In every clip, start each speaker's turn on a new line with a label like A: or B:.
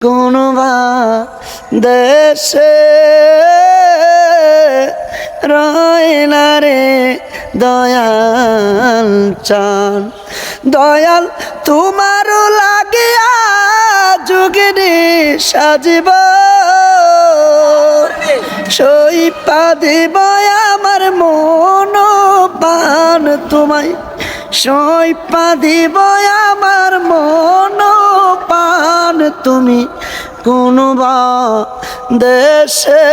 A: কোন বা দেশে রয়না রে দয়াল চান দয়াল, তোমারও লাগিয়া যুগিনী সাজিব। সইপা দিব আমার মন পান তোমায়। সইপা দিব আমার মন পান তুমি কোন বা দেশে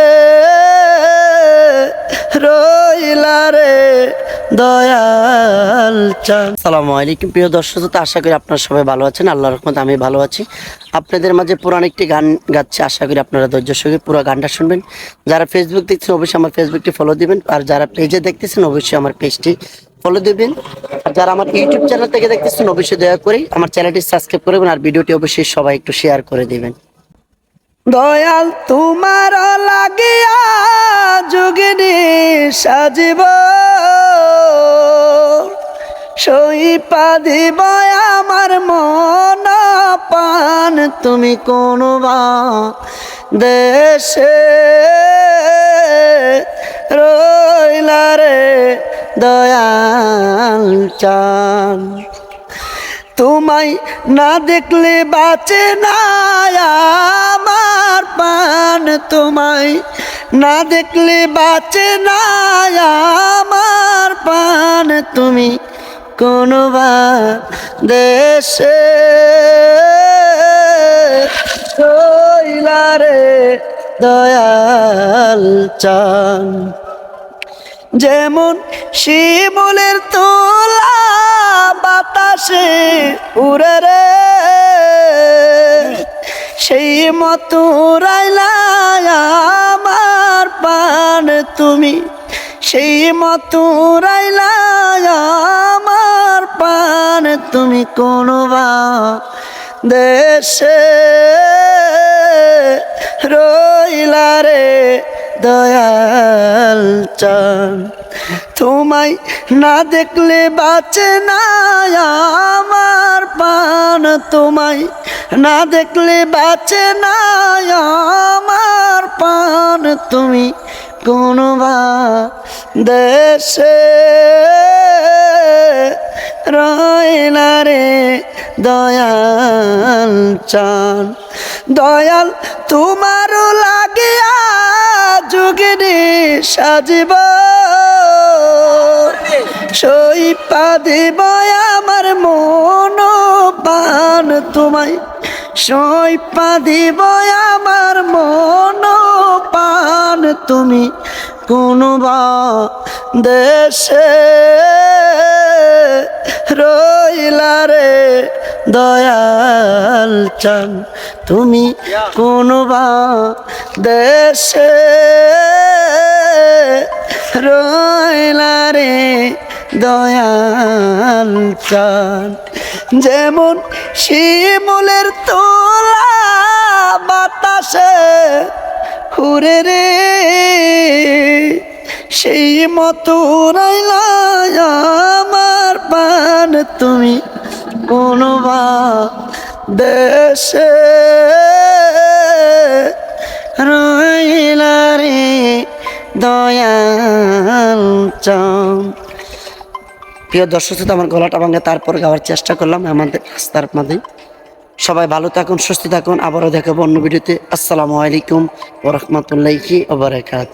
A: রইলা রে দয়াল চান সালামু আলাইকুম। প্রিয় দর্শক তো আশা করি আপনারা সবাই ভালো আছেন। আল্লাহ রহমত আমি ভালো আছি। আপনাদের মাঝে পুরান একটি গান গাচ্ছে। আশা করি আপনারা ধৈর্য সঙ্গে পুরো গানটা শুনবেন। যারা ফেসবুক দেখছেন, অবশ্যই আমার ফেসবুকটি ফলো দিবেন। আর যারা পেজে দেখতেছেন, অবশ্যই আমার পেজটি ফলো দিবেন। যারা আমার ইউটিউব চ্যানেল থেকে দেখতেছেন, অবশ্যই দয়া করে আমার চ্যানেলটি সাবস্ক্রাইব করবেন আর ভিডিওটি অবশ্যই সবাই একটু শেয়ার করে দিবেন। দয়াল তোমার লাগিয়া যোগিনী সাজিব। সইপা দিব আমার মন পান তুমি কোন বা দেশে রইলা রে। দয়াল চান তোমায় না দেখলে বাঁচে না আমার পান তোমায় না দেখলে বাঁচে না আমার পান তুমি কোনো বা দেশে দয়াল চান যেমন শিমুলের তোলা বাতাসে উড়ে রে। সেই মতো আমার পান তুমি। সেই মতো আমার পান তুমি কোন বা দেশে রইলা রে। দয়াল চান তোমায় না দেখলে বাঁচে না আমার পান তোমায় না দেখলে বাঁচে না আমার পান তুমি কোন বা দেশে রয়না রে দয়াল চান দয়াল তোমারও লাগিয়া যুগিনী সাজিব। সইপা দিব আমার মন পান তোমায় সইপা দিব আমার মন পান তুমি কোন বা দেশে রইলা রে। দয়াল চান। তুমি কোন বা দেশে রইলা রে দয়াল চান। যেমন শিমুলের তোলা বাতাসে হুরে রে সেই মতো রাইলা আমার পান তুমি কোন বা দেশে রইলা রে চান প্রিয় দর্শক শ্রোতা, আমার গলাটা ভাঙে তারপর গাওয়ার চেষ্টা করলাম আমাদের রাস্তার মাঝে। সবাই ভালো থাকুন সুস্থ থাকুন আবারও দেখাবো অন্য ভিডিওতে। আসসালামু আলাইকুম ওরহমতুল্লাহি ওবরাকাত